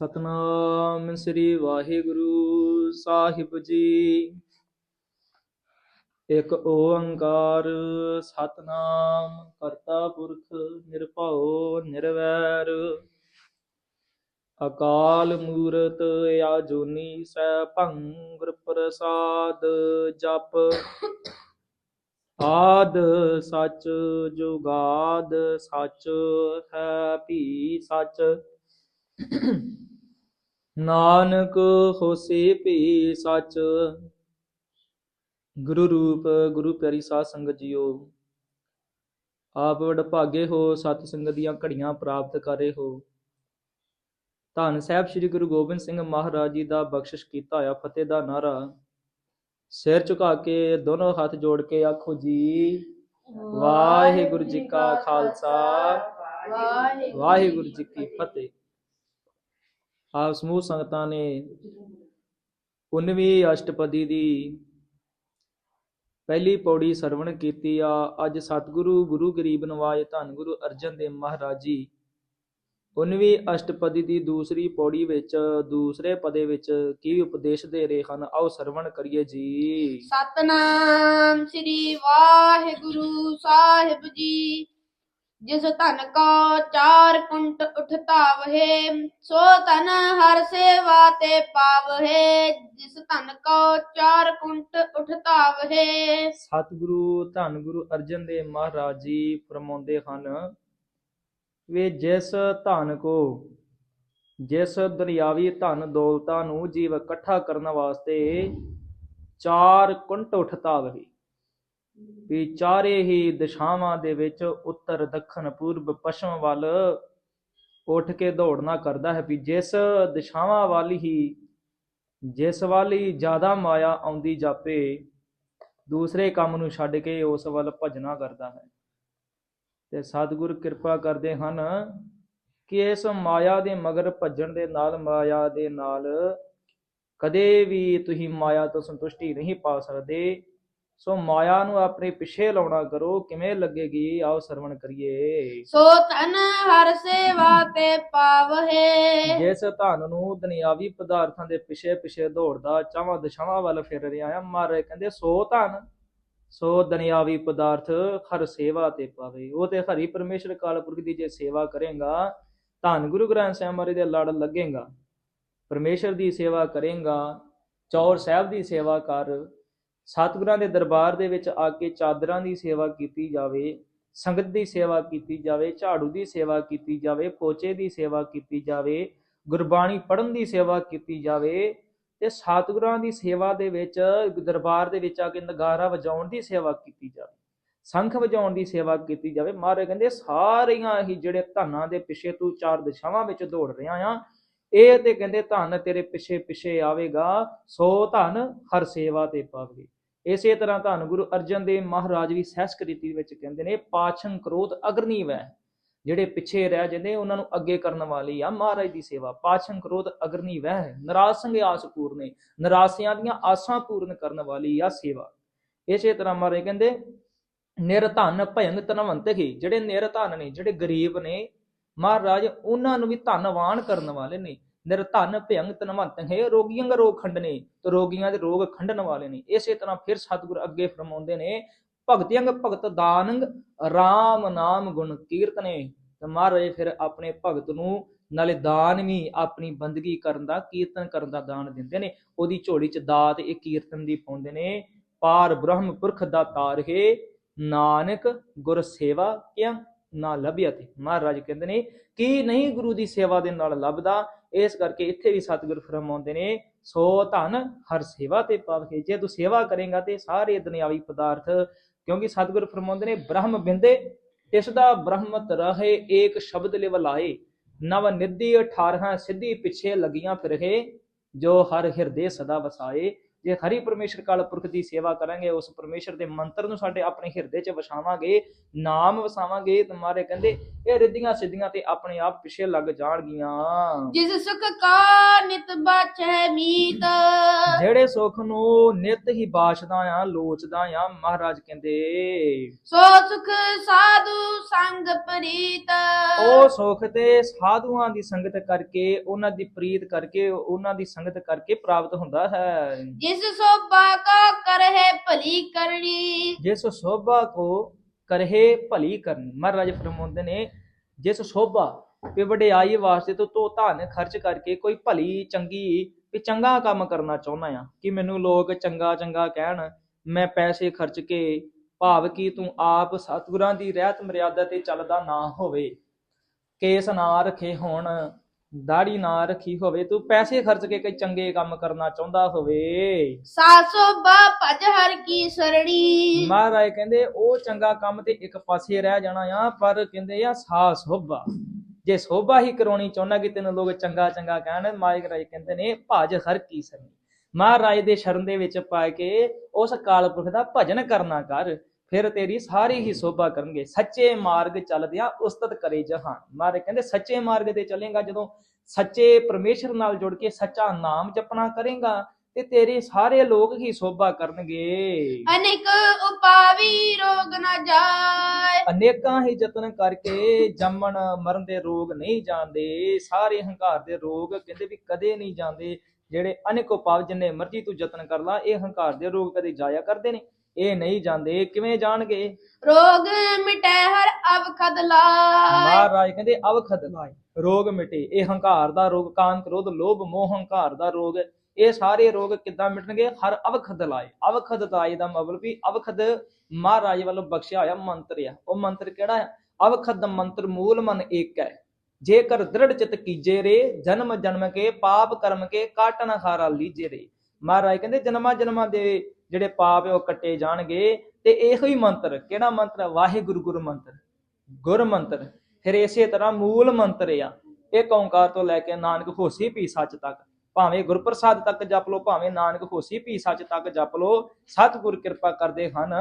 ਸਤਨਾਮ ਸ੍ਰੀ ਵਾਹਿਗੁਰੂ ਸਾਹਿਬ ਜੀ। ਇਕ ਓੰਕਾਰ ਸਤਨਾਮ, ਕਰਤਾ ਪੁਰਖ ਨਿਰਭਉ ਨਿਰਵੈਰ। ਅਕਾਲ ਮੂਰਤ ਆਜੂਨੀ ਸੈ ਭੰਗੁਰ ਪ੍ਰਸਾਦ ਜਪ। ਆਦ ਸਚ ਜੁਗਾਦ ਸਚ ਹੈ ਭੀ ਸੱਚ। ਨਾਨਕ ਹੋਸੀ ਭੀ ਸੱਚ। ਗੁਰੂ ਰੂਪ ਗੁਰੂ ਪਿਆਰੀ ਸਾਧ ਸੰਗਤ ਜੀਓ ਆਪ ਵਡਭਾਗੇ ਹੋ ਸਤ ਸੰਗਤ ਦੀਆਂ ਘੜੀਆਂ ਪ੍ਰਾਪਤ ਕਰੇ ਹੋ। ਧੰਨ ਸਾਹਿਬ ਸ੍ਰੀ ਗੁਰੂ ਗੋਬਿੰਦ ਸਿੰਘ ਮਹਾਰਾਜ ਜੀ ਦਾ ਬਖਸ਼ਿਸ਼ ਕੀਤਾ ਹੋਇਆ ਫਤਿਹ ਦਾ ਨਾਰਾ ਸਿਰ ਝੁਕਾ ਕੇ ਦੋਨੋਂ ਹੱਥ ਜੋੜ ਕੇ ਆਖੋ ਜੀ ਵਾਹਿਗੁਰੂ ਜੀ ਕਾ ਖਾਲਸਾ। ਵਾਹਿਗੁਰੂ ਜੀ ਕੀ ਫਤਿਹ। ਆਪ ਸਮੂਹ ਸੰਗਤਾਂ ਨੇ 19ਵੀਂ ਅਸ਼ਟਪਦੀ ਦੀ ਪਹਿਲੀ ਪੌੜੀ ਸਰਵਣ ਕੀਤੀ ਆ। ਅੱਜ ਸਤਿਗੁਰੂ, ਗੁਰੂ ਗਰੀਬ ਨਵਾਜ, ਧੰਨ ਗੁਰੂ ਅਰਜਨ ਦੇਵ ਮਹਾਰਾਜ ਜੀ 19ਵੀਂ ਅਸ਼ਟਪਦੀ ਦੀ ਦੂਸਰੀ ਪੌੜੀ ਵਿੱਚ, ਦੂਸਰੇ ਪਦੇ ਵਿੱਚ ਕੀ ਉਪਦੇਸ਼ ਦੇ ਰਹੇ ਹਨ? ਆਓ ਸਰਵਣ ਕਰੀਏ ਜੀ। ਸਤਨਾਮ ਸ੍ਰੀ ਵਾਹਿਗੁਰੂ ਸਾਹਿਬ ਜੀ। ਜਿਸ ਧਨ ਕੋ ਚਾਰ ਕੁੰਟ ਉਠਤਾ ਵਹੇ ਸੋ ਧਨ ਹਰ ਸੇਵਾ ਤੇ ਪਾਵਹੇ, ਜਿਸ ਧਨ ਕੋ ਚਾਰ ਕੁੰਟ ਉਠਤਾ ਵਹੇ ਸਤਿਗੁਰੂ ਧੰਨ ਗੁਰੂ ਅਰਜਨ ਦੇਵ ਮਹਾਰਾਜ ਜੀ ਫਰਮਾਉਂਦੇ ਹਨ ਵੇ ਜਿਸ ਧਨ ਕੋ, ਜਿਸ ਦੁਨਿਆਵੀ ਧਨ ਦੌਲਤਾਂ ਨੂੰ ਜੀਵ ਇਕੱਠਾ ਕਰਨ ਵਾਸਤੇ ਚਾਰ ਕੁੰਟ ਉਠਤਾ ਵਹੀ ਵੀ ਚਾਰੇ ਹੀ ਦਿਸ਼ਾਵਾਂ ਦੇ ਵਿੱਚ ਉੱਤਰ, ਦੱਖਣ, ਪੂਰਬ, ਪੱਛਮ ਵੱਲ ਉੱਠ ਕੇ ਦੌੜਨਾ ਕਰਦਾ ਹੈ ਵੀ ਜਿਸ ਦਿਸ਼ਾਵਾਂ ਵੱਲ ਹੀ, ਜਿਸ ਵੱਲ ਹੀ ਜ਼ਿਆਦਾ ਮਾਇਆ ਆਉਂਦੀ ਜਾਪੇ, ਦੂਸਰੇ ਕੰਮ ਨੂੰ ਛੱਡ ਕੇ ਉਸ ਵੱਲ ਭਜਣਾ ਕਰਦਾ ਹੈ। ਤੇ ਸਤਿਗੁਰ ਕਿਰਪਾ ਕਰਦੇ ਹਨ ਕਿ ਇਸ ਮਾਇਆ ਦੇ ਮਗਰ ਭੱਜਣ ਦੇ ਨਾਲ, ਮਾਇਆ ਦੇ ਨਾਲ ਕਦੇ ਵੀ ਤੁਸੀਂ ਮਾਇਆ ਤੋਂ ਸੰਤੁਸ਼ਟੀ ਨਹੀਂ ਪਾ ਸਕਦੇ। ਸੋ ਮਾਇਆ ਨੂੰ ਆਪਣੇ ਪਿੱਛੇ ਲਾਉਣਾ ਕਰੋ ਕਿਵੇਂ ਲੱਗੇਗੀ? ਆਓ ਸਰਵਣ ਕਰੀਏ। ਸੋ ਧਨ ਹਰ ਸੇਵਾ ਤੇ ਪਾਵਹੇ। ਜਿਸ ਧਨ ਨੂੰ ਦੁਨਿਆਵੀ ਪਦਾਰਥਾਂ ਦੇ ਪਿੱਛੇ ਪਿੱਛੇ ਦੌੜਦਾ ਚਾਵਾਂ ਦਿਸ਼ਾਵਾਂ ਵੱਲ ਫਿਰ ਰਿਹਾ ਆ ਮਾਰੇ ਕਹਿੰਦੇ ਸੋ ਧਨ ਸੋ ਦੁਨਿਆਵੀ ਪਦਾਰਥ ਹਰ ਸੇਵਾ ਤੇ ਪਾਵੇ। ਉਹ ਤੇ ਹਰੀ ਪਰਮੇਸ਼ਰ ਕਾਲਪੁਰਖ ਦੀ ਜੇ ਸੇਵਾ ਕਰੇਗਾ ਧੰਨ ਗੁਰੂ ਗ੍ਰੰਥ ਸਾਹਿਬ ਮਹਾਰਾਜ ਦੇ ਲੜ ਲੱਗੇਗਾ। ਪਰਮੇਸ਼ਰ ਦੀ ਸੇਵਾ ਕਰੇਗਾ ਚੌਰ ਸਾਹਿਬ ਦੀ ਸੇਵਾ ਕਰ ਸਤਿਗੁਰਾਂ ਦੇ ਦਰਬਾਰ ਦੇ ਵਿੱਚ ਆ ਕੇ ਚਾਦਰਾਂ ਦੀ ਸੇਵਾ ਕੀਤੀ ਜਾਵੇ, ਸੰਗਤ ਦੀ ਸੇਵਾ ਕੀਤੀ ਜਾਵੇ, ਝਾੜੂ ਦੀ ਸੇਵਾ ਕੀਤੀ ਜਾਵੇ, ਪੋਚੇ ਦੀ ਸੇਵਾ ਕੀਤੀ ਜਾਵੇ, ਗੁਰਬਾਣੀ ਪੜ੍ਹਨ ਦੀ ਸੇਵਾ ਕੀਤੀ ਜਾਵੇ ਤੇ ਸਤਿਗੁਰਾਂ ਦੀ ਸੇਵਾ ਦੇ ਵਿੱਚ, ਦਰਬਾਰ ਦੇ ਵਿੱਚ ਆ ਕੇ ਨਗਾਰਾ ਵਜਾਉਣ ਦੀ ਸੇਵਾ ਕੀਤੀ ਜਾਵੇ, ਸੰਖ ਵਜਾਉਣ ਦੀ ਸੇਵਾ ਕੀਤੀ ਜਾਵੇ। ਮਹਾਰਾਜ ਕਹਿੰਦੇ, ਸਾਰੀਆਂ ਹੀ ਜਿਹੜੇ ਧਨਾਂ ਦੇ ਪਿੱਛੇ ਤੂੰ ਚਾਰ ਦਿਸ਼ਾਵਾਂ ਵਿੱਚ ਦੌੜ ਰਿਹਾ ਆ, ਇਹ ਤੇ ਕਹਿੰਦੇ, ਧਨ ਤੇਰੇ ਪਿੱਛੇ ਪਿੱਛੇ ਆਵੇਗਾ, ਸੋ ਧਨ ਹਰ ਸੇਵਾ ਤੇ ਪਾਵੇ ਇਸੇ ਤਰ੍ਹਾਂ ਧੰਨ ਗੁਰੂ ਅਰਜਨ ਦੇਵ ਮਹਾਰਾਜ ਵੀ ਸਹਿਸਕ੍ਰਿਤੀ ਵਿੱਚ ਕਹਿੰਦੇ ਨੇ ਪਾਛੰ ਕ੍ਰੋਧ ਅਗਰਨੀ ਵੈ ਜਿਹੜੇ ਪਿੱਛੇ ਰਹਿ ਜਾਂਦੇ, ਉਹਨਾਂ ਨੂੰ ਅੱਗੇ ਕਰਨ ਵਾਲੀ ਆ ਮਹਾਰਾਜ ਦੀ ਸੇਵਾ। ਪਾਛੰ ਕ੍ਰੋਧ ਅਗਰਨੀ ਵਹਿ, ਨਿਰਾਸ਼ ਸੰਗੇ ਆਸ ਪੂਰਨੇ ਨਰਾਸਿਆਂ ਦੀਆਂ ਆਸਾਂ ਪੂਰਨ ਕਰਨ ਵਾਲੀ ਆ ਸੇਵਾ। ਇਸੇ ਤਰ੍ਹਾਂ ਮਹਾਰਾਜ ਕਹਿੰਦੇ ਨਿਰਧਨ ਭਯੰਗ ਧਨਵੰਤ ਹੀ। ਜਿਹੜੇ ਨਿਰਧਨ ਨੇ, ਜਿਹੜੇ ਗਰੀਬ ਨੇ, ਮਹਾਰਾਜ ਉਹਨਾਂ ਨੂੰ ਵੀ ਧਨਵਾਨ ਕਰਨ ਵਾਲੇ ਨੇ। ਨਿਰਧਨ ਭਿਅੰਗ ਧਨਵੰਤ ਹੈ। ਰੋਗੀਆਂ ਦਾ ਰੋਗ ਖੰਡਨੇ ਤੇ ਰੋਗੀਆਂ ਦੇ ਰੋਗ ਖੰਡਣ ਵਾਲੇ ਨੇ। ਇਸੇ ਤਰ੍ਹਾਂ ਫਿਰ ਸਤਿਗੁਰ ਅੱਗੇ ਫਰਮਾਉਂਦੇ ਨੇ ਭਗਤਿਅੰਗ ਭਗਤ ਦਾਨੰਗ RAM ਨਾਮ ਗੁਣ ਕੀਰਤਨੇ ਤੇ ਮਹਾਰਾਜ ਫਿਰ ਆਪਣੇ ਭਗਤ ਨੂੰ ਨਾਲੇ ਦਾਨ ਵੀ ਆਪਣੀ ਬੰਦਗੀ ਕਰਨ ਦਾ, ਕੀਰਤਨ ਕਰਨ ਦਾ ਦਾਨ ਦਿੰਦੇ ਨੇ। ਉਹਦੀ ਝੋਲੀ ਚ ਦਾਤ ਇਹ ਕੀਰਤਨ ਦੀ ਪਾਉਂਦੇ ਨੇ, ਪਾਰ ਬ੍ਰਹਮ ਪੁਰਖ ਦਾ ਤਾਰ ਨਾਨਕ ਗੁਰ ਸੇਵਾ ਕਿਆ ਨਾ ਲੱਭਿਆ ਤੇ। ਮਹਾਰਾਜ ਕਹਿੰਦੇ ਨੇ ਕੀ ਨਹੀਂ ਗੁਰੂ ਦੀ ਸੇਵਾ ਦੇ ਨਾਲ ਲੱਭਦਾ ਇਸ ਕਰਕੇ ਇੱਥੇ ਵੀ ਸਤਿਗੁਰ ਫਰਮਾਉਂਦੇ ਨੇ, ਸੋ ਧਨ ਹਰ ਸੇਵਾ ਤੇ ਪਾਵੇ ਜੇ ਤੂੰ ਸੇਵਾ ਕਰੇਗਾ ਤੇ ਸਾਰੇ ਦੁਨਿਆਵੀ ਪਦਾਰਥ, ਕਿਉਂਕਿ ਸਤਿਗੁਰ ਫਰਮਾਉਂਦੇ ਨੇ, ਬ੍ਰਹਮ ਬਿੰਦੇ ਇਸ ਦਾ ਬ੍ਰਹਮਤ ਰਹੇ, ਏਕ ਸ਼ਬਦ ਲਿਵ ਲਾਏ, ਨਵ ਨਿਧੀ 18 ਸਿੱਧੀ ਪਿੱਛੇ ਲੱਗੀਆਂ ਫਿਰਹੇ, ਜੋ ਹਰ ਹਿਰਦੇ ਸਦਾ ਵਸਾਏ। ਜੇ ਹਰੀ ਪਰਮੇਸ਼ਰ ਕਾਲ ਪੁਰਖ ਦੀ ਸੇਵਾ ਕਰਾਂਗੇ, ਉਸ ਪਰਮੇਸ਼ਰ ਦੇ ਮੰਤਰ ਨੂੰ ਸਾਡੇ ਆਪਣੇ ਹਿਰਦੇ 'ਚ ਵਸਾਵਾਂਗੇ, ਨਾਮ ਵਸਾਵਾਂਗੇ ਤੁਹਾਰੇ ਕਹਿੰਦੇ, ਇਹ ਰਿੱਧੀਆਂ ਸਿੱਧੀਆਂ ਤੇ ਆਪਣੇ ਆਪ ਪਿੱਛੇ ਲੱਗ ਜਾਣਗੀਆਂ। ਜਿਸ ਸੁਖ ਕਾ ਨਿਤ ਬਾਚੈ, ਮੀਤ ਜਿਹੜੇ ਸੁਖ ਨੂੰ ਨਿਤ ਹੀ ਬਾਸ਼ਦਾ ਆ ਲੋਚਦਾ ਆ ਮਹਾਰਾਜ ਕਹਿੰਦੇ ਸੋ ਸੁਖ ਸਾਧੂ ਸੰਗ ਪ੍ਰੀਤ। ਉਹ ਸੁਖ ਤੇ ਸਾਧੂਆਂ ਦੀ ਸੰਗਤ ਕਰਕੇ ਉਹਨਾਂ ਦੀ ਪ੍ਰੀਤ ਕਰਕੇ ਉਹਨਾਂ ਦੀ ਸੰਗਤ ਕਰਕੇ ਪ੍ਰਾਪਤ ਹੁੰਦਾ ਹੈ। ਜਿਸ ਸੋਭਾ ਕਾ ਕਰਹਿ ਭਲੀ ਕਰਨੀ। ਜਿਸ ਸੋਭਾ ਕੋ ਕਰਹਿ ਭਲੀ ਕਰਨ। ਮਹਾਰਾਜ ਫਰਮਾਉਂਦੇ ਨੇ ਜਿਸ ਸੋਭਾ ਵੀ ਵਡਿਆਈ ਵਾਸਤੇ ਤੂੰ ਤੋ ਧਨ ਖਰਚ ਕਰਕੇ ਕੋਈ ਭਲੀ ਚੰਗੀ ਵੀ ਚੰਗਾ ਕੰਮ ਕਰਨਾ ਚਾਹੁੰਦਾ ਆ ਕਿ ਮੈਨੂੰ ਲੋਕ ਚੰਗਾ ਚੰਗਾ ਕਹਿਣ ਮੈਂ ਪੈਸੇ ਖਰਚ ਕੇ ਭਾਵ ਕਿ ਤੂੰ ਆਪ ਸਤਿਗੁਰਾਂ ਦੀ ਰਹਿਤ ਮਰਿਆਦਾ ਤੇ ਚੱਲਦਾ ਨਾ ਹੋਵੇ। ਕੇਸ ਨਾ ਰੱਖੇ ਹੋਣ ਦਾੜੀ ਨਾ ਰੱਖੀ ਹੋਵੇ ਤੂੰ ਪੈਸੇ ਖਰਚ ਕੇ ਕੋਈ ਚੰਗੇ ਕੰਮ ਕਰਨਾ ਚਾਹੁੰਦਾ ਹੋਵੇ। ਸਾ ਸੋਭਾ ਭਜ ਹਰ ਕੀ ਸਰਣੀ। ਮਹਾਰਾਜ ਕਹਿੰਦੇ ਉਹ ਚੰਗਾ ਕੰਮ ਤੇ ਇੱਕ ਪਾਸੇ ਰਹਿ ਜਾਣਾ ਆ ਪਰ ਕਹਿੰਦੇ ਆ ਸਾ ਸੋਭਾ ਜੇ ਸੋਭਾ ਹੀ ਕਰਾਉਣੀ ਚਾਹੁੰਦਾ ਕਿ ਤੈਨੂੰ ਲੋਕ ਚੰਗਾ ਚੰਗਾ ਕਹਿਣ ਮਾਇਕ ਰਾਜ ਕਹਿੰਦੇ ਨੇ, ਭਜ ਹਰ ਕੀ ਸਰਨੀ ਮਹਾਰਾਜ ਦੇ ਸ਼ਰਨ ਦੇ ਵਿੱਚ ਪਾ ਕੇ ਉਸ ਕਾਲ ਪੁਰਖ ਦਾ ਭਜਨ ਕਰਨਾ ਕਰ, ਫਿਰ ਤੇਰੀ ਸਾਰੀ ਹੀ ਸੋਭਾ ਕਰਨਗੇ। ਸੱਚੇ ਮਾਰਗ ਚੱਲਦਿਆਂ ਉਸਤਤ ਕਰੇ ਜਹਾਨ। ਮਹਾਰਾਜ ਕਹਿੰਦੇ, ਸੱਚੇ ਮਾਰਗ ਤੇ ਚੱਲੇਗਾ ਜਦੋਂ ਸੱਚੇ ਪਰਮੇਸ਼ਰ ਨਾਲ ਜੁੜ ਕੇ ਸੱਚਾ ਨਾਮ ਜਪਣਾ ਕਰੇਗਾ ਤੇ ਤੇਰੇ ਸਾਰੇ ਲੋਕ ਹੀ ਸੋਭਾ ਕਰਨਗੇ। ਅਨੇਕ ਉਪਾਵੀ ਰੋਗ ਨਾ ਜਾਏ। ਅਨੇਕਾਂ ਹੀ ਯਤਨ ਕਰਕੇ ਜੰਮਣ ਮਰਨ ਦੇ ਰੋਗ ਨਹੀਂ ਜਾਂਦੇ ਸਾਰੇ ਹੰਕਾਰ ਦੇ ਰੋਗ ਕਹਿੰਦੇ ਵੀ ਕਦੇ ਨਹੀਂ ਜਾਂਦੇ। ਜਿਹੜੇ ਅਨੇਕੋ ਪਾਵ ਜਿੰਨੇ ਮਰਜ਼ੀ ਤੂੰ ਯਤਨ ਕਰ ਲਾ ਇਹ ਹੰਕਾਰ ਦੇ ਰੋਗ ਕਦੇ ਜਾਇਆ ਕਰਦੇ ਨੇ। ਇਹ ਨਹੀਂ ਜਾਂਦੇ ਕਿਵੇਂ ਜਾਣਗੇ? ਰੋਗ ਮਿਟੈ ਹਰ ਅਵਖਦ ਲਾਏ। ਮਹਾਰਾਜ ਕਹਿੰਦੇ ਅਵਖਦ ਲਾਏ। ਰੋਗ ਮਿਟੇ ਇਹ ਹੰਕਾਰ ਦਾ ਰੋਗ ਕਾਮ ਕ੍ਰੋਧ ਲੋਭ ਮੋਹ ਹੰਕਾਰ ਦਾ ਰੋਗ। ਇਹ ਸਾਰੇ ਰੋਗ ਕਿੱਦਾਂ ਮਿਟਣਗੇ? ਹਰ ਅਵਖਦ ਲਾਏ। ਅਵਖਦ ਲਾਏ ਦਾ ਮਤਲਬ ਵੀ ਅਵਖਦ ਮਹਾਰਾਜ ਵੱਲੋਂ ਬਖਸ਼ਿਆ ਹੋਇਆ ਮੰਤਰ ਆ। ਉਹ ਮੰਤਰ ਕਿਹੜਾ ਹੈ ਅਵਖਦ ਮੰਤਰ ਮੂਲ ਮਨ ਏਕ ਹੈ। ਜੇਕਰ ਦ੍ਰਿੜ ਚਿਤ ਕੀਜੇ ਰੇ, ਜਨਮ ਜਨਮ ਕੇ, ਪਾਪ ਕਰਮ ਕੇ ਕਾਟਨ ਹਾਰਾ ਲੀਜੇ ਰੇ। ਮਹਾਰਾਜ ਕਹਿੰਦੇ, ਜਨਮਾਂ ਜਨਮਾਂ ਦੇ ਜਿਹੜੇ ਪਾਪ ਹੈ ਉਹ ਕੱਟੇ ਜਾਣਗੇ। ਤੇ ਇਹੋ ਹੀ ਮੰਤਰ, ਕਿਹੜਾ ਮੰਤਰ ਹੈ? ਵਾਹਿਗੁਰੂ ਗੁਰੂ ਮੰਤਰ। ਗੁਰ ਮੰਤਰ। ਫਿਰ ਇਸੇ ਤਰ੍ਹਾਂ ਮੂਲ ਮੰਤਰ ਆ। ਇਹ ਓੰਕਾਰ ਤੋਂ ਲੈ ਕੇ ਨਾਨਕ ਹੋਸੀ ਪੀ ਸੱਚ ਤੱਕ। ਭਾਵੇਂ ਗੁਰਪ੍ਰਸਾਦ ਤੱਕ ਜਪ ਲਓ ਭਾਵੇਂ ਨਾਨਕ ਹੋਸੀ ਪੀ ਸੱਚ ਤੱਕ ਜਪ ਲਓ ਸਤਿਗੁਰ ਕਿਰਪਾ ਕਰਦੇ ਹਨ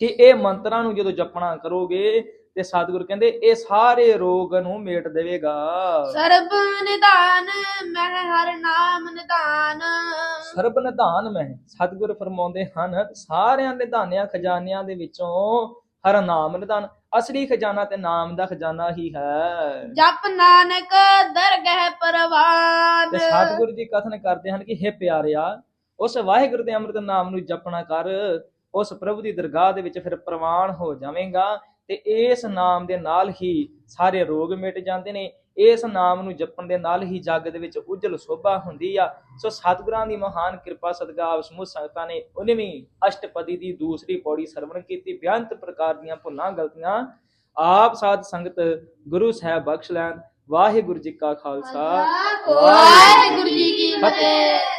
ਕਿ ਇਹ ਮੰਤਰਾਂ ਨੂੰ ਜਦੋਂ ਜਪਣਾ ਕਰੋਗੇ ਤੇ ਸਤਿਗੁਰ ਕਹਿੰਦੇ ਇਹ ਸਾਰੇ ਰੋਗ ਨੂੰ ਮੇਟ ਦੇਵੇਗਾ। ਸਰਬ ਨਿਧਾਨ ਮਹਿ ਹਰ ਨਾਮ ਨਿਧਾਨ। ਸਰਬ ਨਿਧਾਨ ਮੈਂ ਸਤਿਗੁਰ ਫਰਮਾਉਂਦੇ ਹਨ ਸਾਰਿਆਂ ਨਿਧਾਨਿਆਂ ਖਜ਼ਾਨਿਆਂ ਦੇ ਵਿੱਚੋਂ ਹਰ ਨਾਮ ਨਿਧਾਨ ਅਸਲੀ ਖਜ਼ਾਨਾ ਤੇ ਨਾਮ ਦਾ ਖਜ਼ਾਨਾ ਹੀ ਹੈ। ਜਪ ਨਾਨਕ ਦਰਗਹਿ ਪਰਵਾਨ। ਤੇ ਸਤਿਗੁਰੂ ਜੀ ਕਥਨ ਕਰਦੇ ਹਨ ਕਿ ਹੈ ਪਿਆਰਿਆ ਉਸ ਵਾਹਿਗੁਰੂ ਦੇ ਅੰਮ੍ਰਿਤ ਨਾਮ ਨੂੰ ਜਪਣਾ ਕਰ। ਉਸ ਪ੍ਰਭੂ ਦੀ ਦਰਗਾਹ ਦੇ ਵਿੱਚ ਫਿਰ ਪ੍ਰਵਾਨ ਹੋ ਜਾਵੇਂਗਾ ਤੇ ਇਸ ਨਾਮ ਦੇ ਨਾਲ ਹੀ ਸਾਰੇ ਰੋਗ ਮਿਟ ਜਾਂਦੇ ਨੇ। ਇਸ ਨਾਮ ਨੂੰ ਜਪਣ ਦੇ ਨਾਲ ਹੀ ਜੱਗ ਦੇ ਵਿੱਚ ਉਜਲ ਸੋਭਾ ਹੁੰਦੀ ਆ। ਸੋ ਸਤਿਗੁਰਾਂ ਦੀ ਮਹਾਨ ਕਿਰਪਾ ਸਦਕਾ ਆਪ ਸਮੂਹ ਸੰਗਤਾਂ ਨੇ 19ਵੀਂ ਅਸ਼ਟਪਦੀ ਦੀ ਦੂਸਰੀ ਪੌੜੀ ਸਰਵਣ ਕੀਤੀ। ਬੇਅੰਤ ਪ੍ਰਕਾਰ ਦੀਆਂ ਭੁੱਲਾਂ, ਗਲਤੀਆਂ ਆਪ ਸਾਧ ਸੰਗਤ ਗੁਰੂ ਸਾਹਿਬ ਬਖਸ਼ ਲੈਣ। ਵਾਹਿਗੁਰੂ ਜੀ ਕਾ ਖਾਲਸਾ। ਵਾਹਿਗੁਰੂ ਜੀ ਕੀ ਫਤਿਹ।